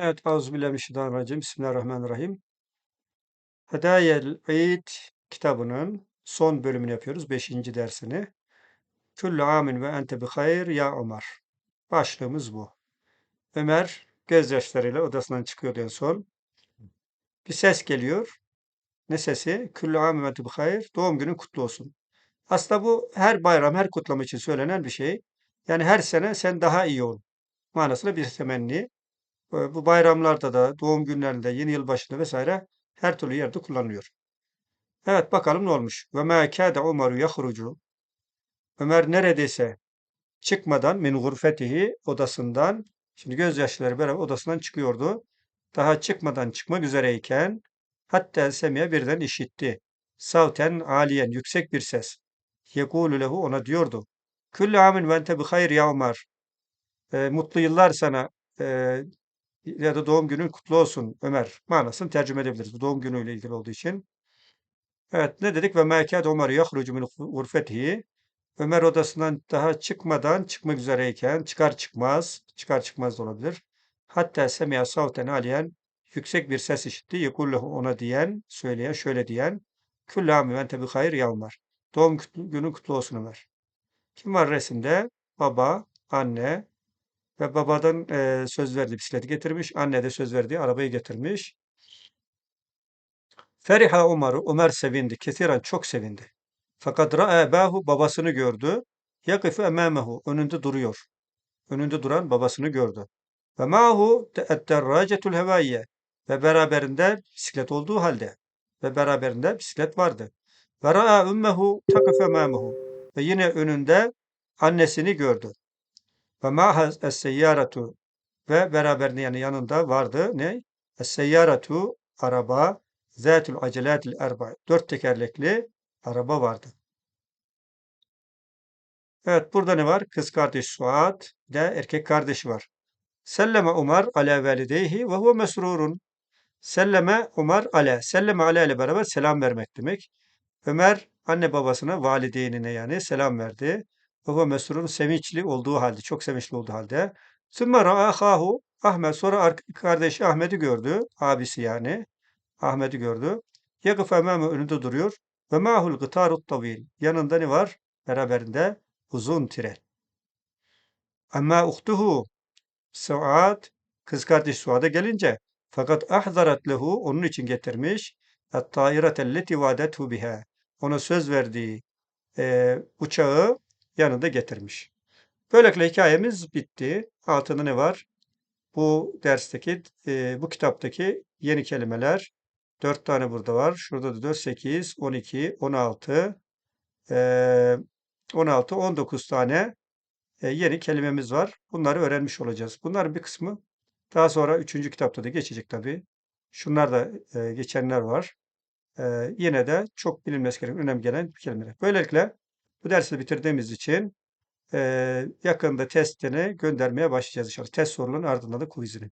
Evet, Euzubillahimineşşeytanirracim. Bismillahirrahmanirrahim. Hedayel İd kitabının son bölümünü yapıyoruz. Beşinci dersini. Küllü amin ve ente bi hayr ya Ömer. Başlığımız bu. Ömer gözyaşlarıyla odasından çıkıyordu en son. Bir ses geliyor. Ne sesi? Küllü amin ve ente bi hayr. Doğum günün kutlu olsun. Aslında bu her bayram, her kutlama için söylenen bir şey. Yani her sene sen daha iyi ol manasında bir temenni. Bu bayramlarda da, doğum günlerinde, yeni yıl başında vesaire her türlü yerde kullanılıyor. Evet bakalım ne olmuş. Ve mâ kâde Umaru yahrucu. Ömer neredeyse çıkmadan min gurfetihi odasından, şimdi gözyaşları beraber odasından çıkıyordu. Daha çıkmadan çıkmak üzereyken hatta semiye birden işitti. Savten aliyen yüksek bir ses. Yekulu lehu ona diyordu. Küllü amin ve ente bi hayr ya Ömer. E, mutlu yıllar sana e, ya da doğum günün kutlu olsun Ömer manasını tercüme edebiliriz. Bu doğum günüyle ilgili olduğu için. Evet ne dedik? Ve mekâd Ömer yahrucu min gurfetihi. Ömer odasından daha çıkmadan çıkmak üzereyken çıkar çıkmaz, çıkar çıkmaz da olabilir. Hatta semiya savten aliyen yüksek bir ses işitti. Yekullehu ona diyen, söyleyen, şöyle diyen. Külle âmi ve ente bi hayır ya. Doğum günün kutlu olsun Ömer. Kim var resimde? Baba, anne ve babadan e, söz verdiği bisikleti getirmiş. Anne de söz verdiği arabayı getirmiş. Feriha Umar'ı, Ömer sevindi. Kesiren çok sevindi. Fakat ra'a ebahu babasını gördü. Yakifu emâmehu, önünde duruyor. Önünde duran babasını gördü. Ve ma'hu etterracetul hevaiye. Ve beraberinde bisiklet olduğu halde. Ve beraberinde bisiklet vardı. Ve ra'a ümmehu takif emâmehu. Ve yine önünde annesini gördü. Ve ma'ha es-seyyaratu. Ve beraberinde yani yanında vardı ne? Es-seyyaratu araba. Zâtul acelatil erba. Dört tekerlekli araba vardı. Evet burada ne var? Kız kardeş Suat de erkek kardeşi var. Selleme Umar ala velideyhi ve huve mesrurun. Selleme Umar ale. Selleme ale ile beraber selam vermek demek. Ömer anne babasına valideynine yani selam verdi. Ve mesrurun sevinçli olduğu halde, çok sevinçli olduğu halde. Sümme ra'a ahahu Ahmet sonra ar- kardeşi Ahmet'i gördü. Abisi yani. Ahmet'i gördü. Yakıf emame önünde duruyor. Ve mahul gıtarut tavil. Yanında ne var? Beraberinde uzun tren. Ama uhtuhu Suat kız kardeş Suad'a gelince fakat ahzarat lehu onun için getirmiş et-tairat elleti vadethu biha. Ona söz verdiği e, uçağı yanında getirmiş. Böylelikle hikayemiz bitti. Altında ne var? Bu dersteki, e, bu kitaptaki yeni kelimeler. Dört tane burada var. Şurada da 4, 8, 12, 16, e, 16, 19 tane e, yeni kelimemiz var. Bunları öğrenmiş olacağız. Bunların bir kısmı daha sonra üçüncü kitapta da geçecek tabii. Şunlar da e, geçenler var. E, yine de çok bilinmesi gereken, önem gelen kelimeler. Böylelikle bu dersi bitirdiğimiz için e, yakında testini göndermeye başlayacağız inşallah. Test sorularının ardından da quizini.